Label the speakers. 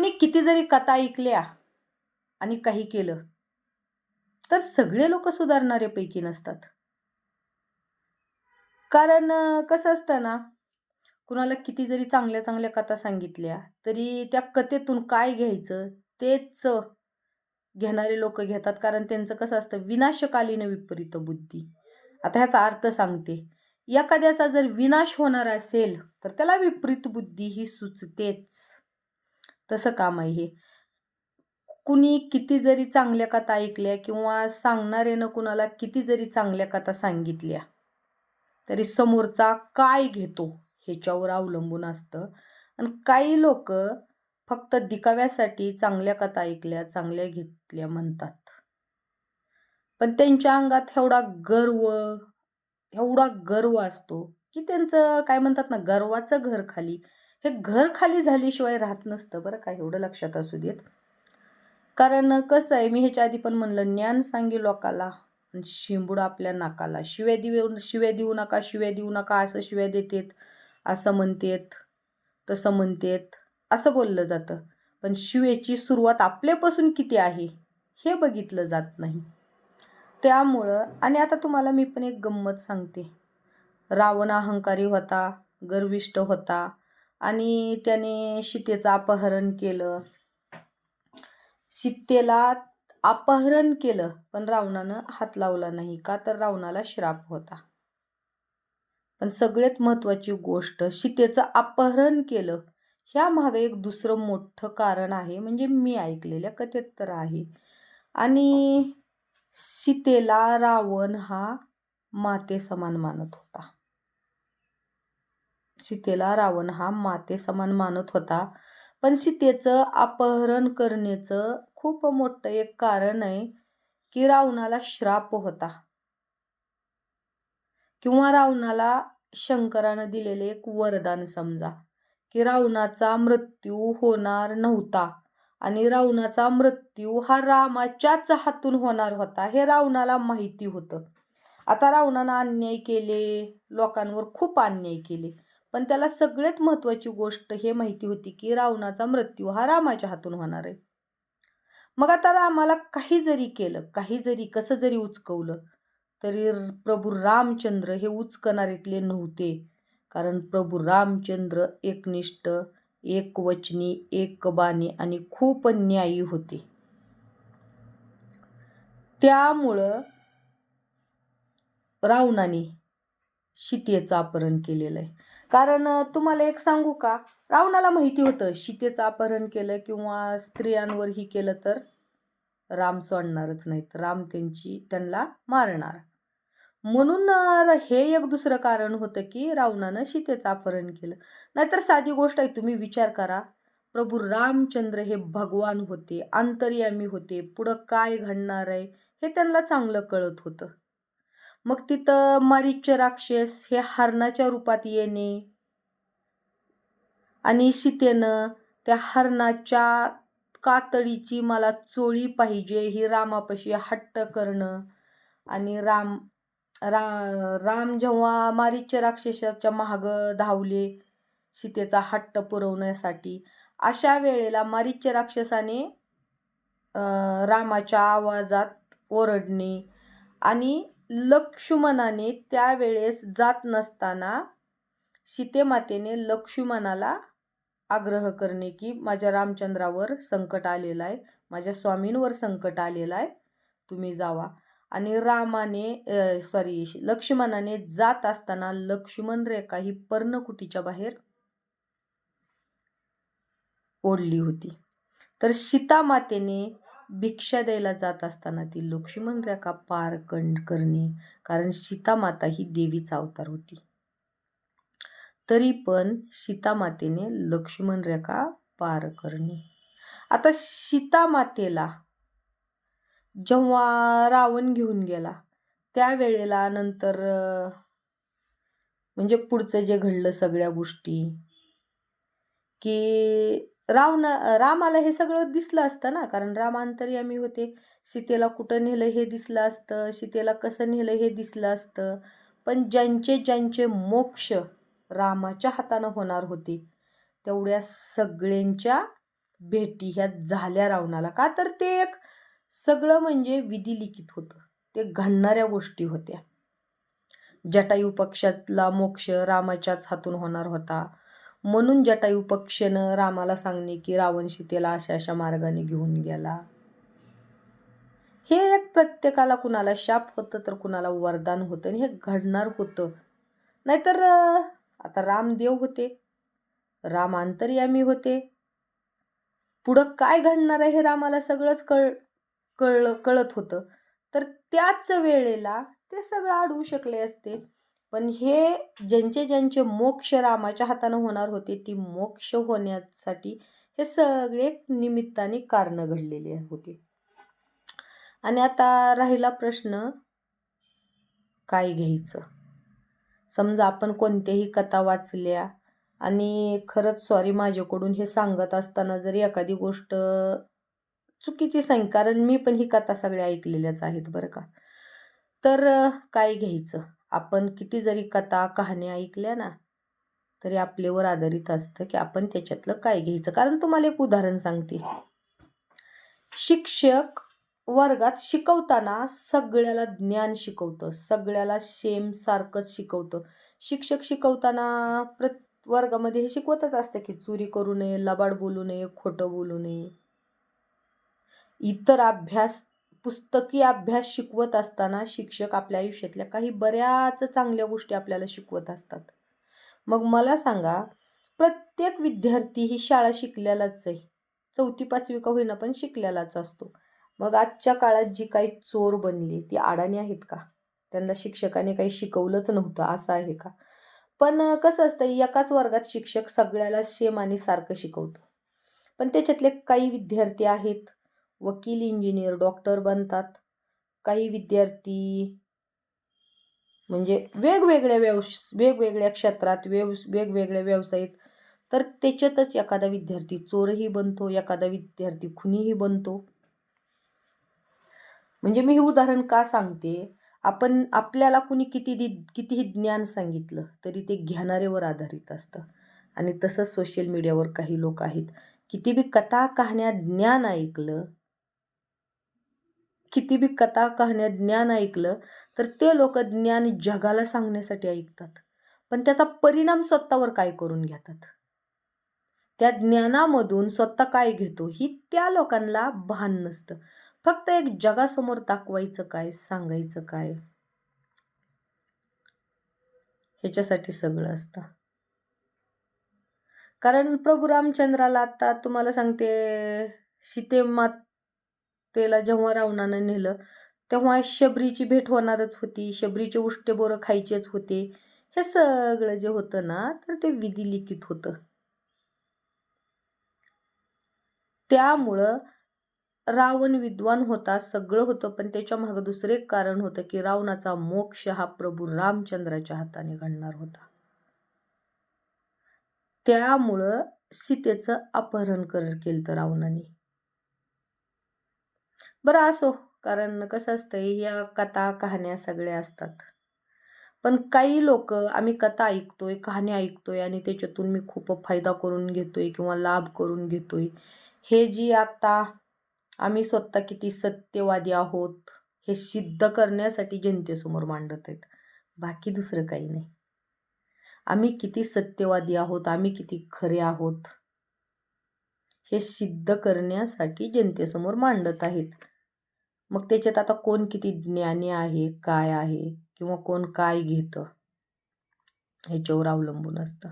Speaker 1: कुणी किती जरी कथा ऐकल्या आणि काही केलं तर सगळे लोक सुधारणाऱ्यापैकी नसतात. कारण कसं असतं ना कुणाला किती जरी चांगल्या चांगल्या कथा सांगितल्या तरी त्या कथेतून काय घ्यायचं तेच घेणारे लोक घेतात. कारण त्यांचं कसं असतं विनाशकालीन विपरीत बुद्धी. आता ह्याचा अर्थ सांगते. एखाद्याचा जर विनाश होणार असेल तर त्याला विपरीत बुद्धी ही सुचतेच. तसं काम आहे हे. कुणी किती जरी चांगल्या कथा ऐकल्या किंवा सांगणाऱ्यानं कुणाला किती जरी चांगल्या कथा सांगितल्या तरी समोरचा काय घेतो ह्याच्यावर अवलंबून असतं. आणि काही लोक फक्त दिखाव्यासाठी चांगल्या कथा ऐकल्या चांगल्या घेतल्या म्हणतात. पण त्यांच्या अंगात एवढा गर्व एवढा गर्व असतो की त्यांचं काय म्हणतात ना गर्वाचं घर खाली हे घर खाली झाल्याशिवाय राहत नसतं बरं का एवढं लक्षात असू देत. कारण कसं आहे मी ह्याच्या आधी पण म्हणलं ज्ञान सांगे लोकाला आणि शिंबूड आपल्या नाकाला. शिव्या देऊ शिव्या देऊ नका शिव्या देऊ नका असं शिव्या देतेत असं म्हणतेत तसं म्हणतेत असं बोललं जातं. पण शिवेची सुरुवात आपल्यापासून किती आहे हे बघितलं जात नाही. त्यामुळं आणि आता तुम्हाला मी पण एक गंमत सांगते. रावण अहंकारी होता गर्विष्ट होता आणि त्याने सीतेचं अपहरण केलं. सीतेला अपहरण केलं पण रावणानं हात लावला नाही का? तर रावणाला श्राप होता. पण सगळ्यात महत्वाची गोष्ट सीतेचं अपहरण केलं. ह्या मागे एक दुसरं मोठं कारण आहे म्हणजे मी ऐकलेल्या कथेत तर आहे. आणि सीतेला रावण हा माते समान मानत होता. सीतेला रावण हा माते समान मानत होता. पण सीतेचं अपहरण करण्याचं खूप मोठं एक कारण आहे की रावणाला श्राप होता. किंवा रावणाला शंकरानं दिलेले एक वरदान समजा की रावणाचा मृत्यू होणार नव्हता आणि रावणाचा मृत्यू हा रामाच्याच हातून होणार होता हे रावणाला माहिती होतं. आता रावणानं अन्याय केले लोकांवर खूप अन्याय केले. पण त्याला सगळ्यात महत्वाची गोष्ट हे माहिती होती की रावणाचा मृत्यू हा रामाच्या हातून होणार आहे. मग आता रामाला काही जरी केलं काही जरी कसं जरी उचकवलं तरी प्रभू रामचंद्र हे उचकणारीतले नव्हते. कारण प्रभू रामचंद्र एकनिष्ठ एकवचनी एक बाणी आणि खूप न्यायी होते. त्यामुळं रावणाने शितेचं अपहरण केलेलं आहे कारण तुम्हाला एक सांगू का? रावणाला माहिती होतं सीतेचं अपहरण केलं किंवा स्त्रियांवरही केलं तर? राम सोडणारच नाहीत. राम त्यांची त्यांना मारणार. म्हणून हे एक दुसरं कारण होतं की रावणानं सीतेचं अपहरण केलं. नाहीतर साधी गोष्ट आहे तुम्ही विचार करा. प्रभू रामचंद्र हे भगवान होते अंतर्यामी होते पुढं काय घडणार आहे हे त्यांना चांगलं कळत होतं. मग तिथं मरीच राक्षस हे हरणाच्या रूपात येणे आणि सीतेनं त्या हरणाच्या कातडीची मला चोळी पाहिजे ही रामापाशी हट्ट करणं. आणि राम रा राम जेव्हा मारीच्या राक्षसाच्या महाग धावले सीतेचा हट्ट पुरवण्यासाठी अशा वेळेला मारीच्या राक्षसाने रामाच्या आवाजात ओरडणे आणि लक्ष्मणाने त्यावेळेस जात नसताना सीतेमातेने लक्ष्मणाला आग्रह करणे की माझ्या रामचंद्रावर संकट आलेलं आहे माझ्या स्वामींवर संकट आलेलं आहे तुम्ही जावा. आणि रामाने सॉरी लक्ष्मणाने जात असताना लक्ष्मण रेखा ही पर्णकुटीच्या बाहेर ओढली होती. तर सीतामातेने भिक्षा द्यायला जात असताना ती लक्ष्मण रेखा पार कंड करणे? कारण सीतामाता ही देवीचा अवतार होती. तरी पण सीतामातेने लक्ष्मण रेखा पार करणे? आता सीतामातेला जेव्हा रावण घेऊन गेला त्यावेळेला नंतर म्हणजे पुढचं जे घडलं सगळ्या गोष्टी की रावण रामाला हे सगळं दिसलं असतं ना कारण रामांतरयामी होते. सीतेला कुठं नेलं हे दिसलं असतं सीतेला कसं नेलं हे दिसलं असतं. पण ज्यांचे ज्यांचे मोक्ष रामाच्या हातानं होणार होते तेवढ्या सगळ्यांच्या भेटी ह्या झाल्या रावणाला. का तर ते एक सगळं म्हणजे विधिलिखित होतं. ते घडणाऱ्या गोष्टी होत्या. जटायू पक्षातला मोक्ष रामाच्याच हातून होणार होता. म्हणून जटायू पक्षानं रामाला सांगणे की रावण सीतेला अशा अशा मार्गाने घेऊन गेला. हे एक प्रत्येकाला कुणाला शाप होतं तर कुणाला वरदान होतं आणि हे घडणार होतं. नाहीतर आता रामदेव होते. राम अंतर्यामी होते. पुढं काय घडणार आहे हे रामाला सगळंच कळ कळ कळत होतं. तर त्याच वेळेला ते सगळं अडवू शकले असते. पण हे ज्यांचे ज्यांचे मोक्ष रामाच्या हातानं होणार होते ती मोक्ष होण्यासाठी हे सगळे निमित्ताने कारणं घडलेले होते. आणि आता राहिला प्रश्न काय घ्यायचं? समजा आपण कोणत्याही कथा वाचल्या आणि खरंच सॉरी माझ्याकडून हे सांगत असताना जरी एखादी गोष्ट चुकीची सांग कारण मी पण ही कथा सगळ्या ऐकलेल्याच आहेत बरं का. तर काय घ्यायचं? आपण किती जरी कथा कहाण्या ऐकल्या ना तरी आपल्यावर आधारित असतं की आपण त्याच्यातलं काय घ्यायचं. कारण तुम्हाला एक उदाहरण सांगते. शिक्षक वर्गात शिकवताना सगळ्याला ज्ञान शिकवतं सगळ्याला सेम सारखंच शिकवतं. शिक्षक शिकवताना प्रत वर्गामध्ये हे शिकवतच असतं की चोरी करू नये लबाड बोलू नये खोटं बोलू नये. इतर अभ्यास पुस्तकी अभ्यास शिकवत असताना शिक्षक आपल्या आयुष्यातल्या काही बऱ्याच चांगल्या गोष्टी आपल्याला शिकवत असतात. मग मला सांगा प्रत्येक विद्यार्थी ही शाळा शिकलेलाच आहे. चौथी पाचवी का होईना पण शिकलेलाच असतो. मग आजच्या काळात जी काही चोर बनली ती अडाणी आहेत का? त्यांना शिक्षकाने काही शिकवलंच नव्हतं असं आहे का? पण कसं असतं एकाच वर्गात शिक्षक सगळ्याला सेम आणि सारखं शिकवतो. पण त्याच्यातले काही विद्यार्थी आहेत वकील इंजिनियर डॉक्टर बनतात. काही विद्यार्थी म्हणजे वेगवेगळ्या व्यवस वेगवेगळ्या क्षेत्रात व्यव वेगवेगळ्या व्यवसायात. तर त्याच्यातच एखादा विद्यार्थी चोरही बनतो एखादा विद्यार्थी खुनीही बनतो. म्हणजे मी हे उदाहरण का सांगते? आपण आपल्याला कुणी किती दि कितीही ज्ञान सांगितलं तरी ते घेणारेवर आधारित असतं. आणि तसंच सोशल मीडियावर काही लोक आहेत. किती बी कथा कहाण्या ज्ञान ऐकलं किती बी कथा कहाण्या ज्ञान ऐकलं तर ते लोक ज्ञान जगाला सांगण्यासाठी ऐकतात. पण त्याचा परिणाम स्वतःवर काय करून घेतात? त्या ज्ञानामधून स्वतः काय घेतो ही त्या लोकांना भान नसतं. फक्त एक जगासमोर दाखवायचं काय सांगायचं काय? ह्याच्यासाठी सगळं असतं. कारण प्रभू रामचंद्राला आता तुम्हाला सांगते सीते त्याला जेव्हा रावणानं नेलं तेव्हा शबरीची भेट होणारच होती. शबरीचे उष्टे बोरं खायचेच होते. हे सगळं जे होतं ना तर ते विधिलिखित होतं. त्यामुळं रावण विद्वान होता सगळं होतं पण त्याच्या मागं दुसरे कारण होतं की रावणाचा मोक्ष हा प्रभू रामचंद्राच्या हाताने घडणार होता. त्यामुळं सीतेचं अपहरण कर केलं तर रावणाने. बरं असो कारण कसं असतं ह्या कथा कहाण्या सगळ्या असतात. पण काही लोक आम्ही कथा ऐकतोय कहाणी ऐकतोय आणि त्याच्यातून मी खूप फायदा करून घेतोय किंवा लाभ करून घेतोय. हे जी आता आम्ही स्वतः किती सत्यवादी आहोत हे सिद्ध करण्यासाठी जनतेसमोर मांडत आहेत. बाकी दुसरं काही नाही. आम्ही किती सत्यवादी आहोत आम्ही किती खरे आहोत हे सिद्ध करण्यासाठी जनतेसमोर मांडत आहेत. मग त्याच्यात आता कोण किती ज्ञानी आहे काय आहे किंवा कोण काय घेतं ह्याच्यावर अवलंबून असतं.